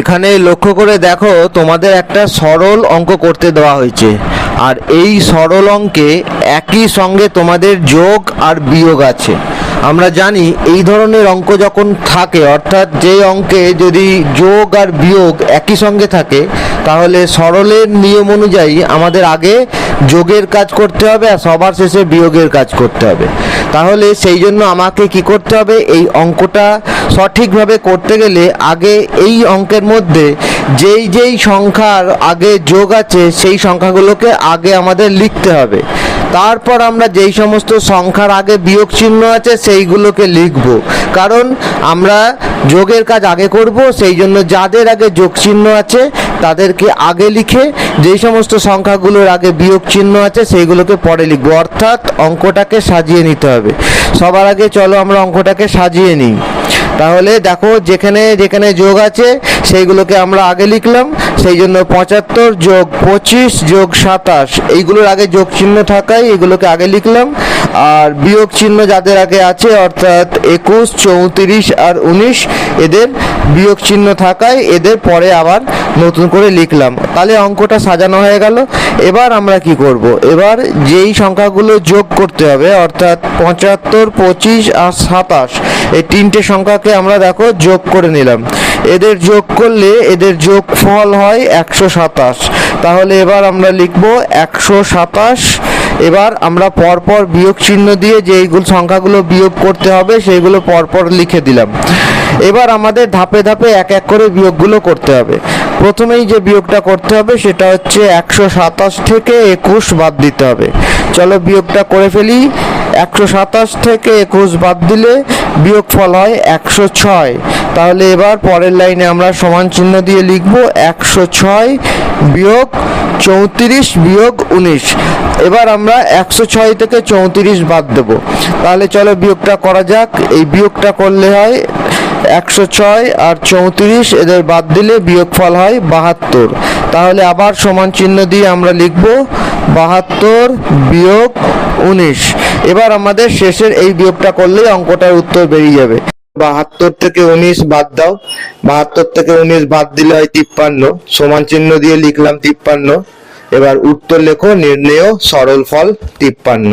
এখানে লক্ষ্য করে দেখো, তোমাদের একটা সরল অঙ্ক করতে দেওয়া হয়েছে। আর এই সরল অঙ্কে একই সঙ্গে তোমাদের যোগ আর বিয়োগ আছে। আমরা জানি এই ধরনের অঙ্ক যখন থাকে, অর্থাৎ যে অঙ্কে যদি যোগ আর বিয়োগ একই সঙ্গে থাকে, তাহলে সরলের নিয়ম অনুযায়ী আমাদের আগে যোগের কাজ করতে হবে আর সবার শেষে বিয়োগের কাজ করতে হবে। তাহলে সেই জন্য আমাকে কি করতে হবে? এই অঙ্কটা সঠিকভাবে করতে গেলে আগে এই অঙ্কের মধ্যে যেই যেই সংখ্যার আগে যোগ আছে, সেই সংখ্যাগুলোকে আগে আমাদের লিখতে হবে। তারপর আমরা যেই সমস্ত সংখ্যার আগে বিয়োগ চিহ্ন আছে, সেইগুলোকে লিখব। কারণ আমরা যোগের কাজ আগে করব, সেই জন্য যাদের আগে যোগ চিহ্ন আছে, তাদেরকে আগে লিখে যেই সমস্ত সংখ্যাগুলোর আগে বিয়োগ চিহ্ন আছে, সেইগুলোকে পরে লিখব। অর্থাৎ অঙ্কটাকে সাজিয়ে নিতে হবে। সবার আগে চলো আমরা অঙ্কটাকে সাজিয়ে নিই। তাহলে দেখো যেখানে যেখানে যোগ আছে, সেইগুলোকে আমরা আগে লিখলাম। সেই জন্য পঁচাত্তর যোগ পঁচিশ যোগ সাতাশ, এইগুলোর আগে যোগ চিহ্ন থাকায় এগুলোকে আগে লিখলাম। আর বিয়োগ চিহ্ন যাদের আগে আছে, অর্থাৎ একুশ, চৌত্রিশ আর উনিশ এদের বিয়োগ চিহ্ন থাকায় এদের পরে আবার নতুন করে লিখলাম। তাহলে অঙ্কটা সাজানো হয়ে গেল। এবার আমরা কি করব? এবার যেই সংখ্যাগুলো যোগ করতে হবে, অর্থাৎ পঁচাত্তর, পঁচিশ আর সাতাশ, এই তিনটে সংখ্যাকে আমরা দেখো যোগ করে নিলাম। এদের যোগ করলে এদের যোগ ফল হয় একশো সাতাশ। তাহলে এবার আমরা লিখব একশো সাতাশ। এবার আমরা পরপর বিয়োগ চিহ্ন দিয়ে যেইগুলো সংখ্যাগুলো বিয়োগ করতে হবে, সেইগুলো পরপর লিখে দিলাম। এবার আমাদের ধাপে ধাপে এক এক করে বিয়োগগুলো করতে হবে। প্রথমেই যে বিয়োগটা করতে হবে সেটা হচ্ছে একশো সাতাশ থেকে একুশ বাদ দিতে হবে। চলো বিয়োগটা করে ফেলি। একশো সাতাশ থেকে একুশ বাদ দিলে বিয়োগ ফল হয় একশো ছয়। তাহলে এবার পরের লাইনে আমরা সমান চিহ্ন দিয়ে লিখব একশো ছয় বিয়োগ চৌত্রিশ বিয়োগ উনিশ। এবার আমরা একশো ছয় থেকে চৌত্রিশ বাদ দেব। তাহলে চলো বিয়োগটা করা যাক। এই বিয়োগটা করলে হয় একশো ছয় আর চৌত্রিশ, এদের বাদ দিলে বিয়োগফল হয় বাহাত্তর। তাহলে আবার সমান চিহ্ন দিয়ে আমরা লিখব বাহাত্তর বিয়োগ উনিশ। এবার আমাদের শেষের এই বিয়োগটা করলেই অঙ্কটার উত্তর বেরিয়ে যাবে। বাহাত্তর থেকে উনিশ বাদ দাও। বাহাত্তর থেকে উনিশ বাদ দিলে হয় তিপ্পান্ন। সমান চিহ্ন দিয়ে লিখলাম তিপ্পান্ন। এবার উত্তর লেখো, নির্ণেয়, সরল ফল তিপ্পান্ন।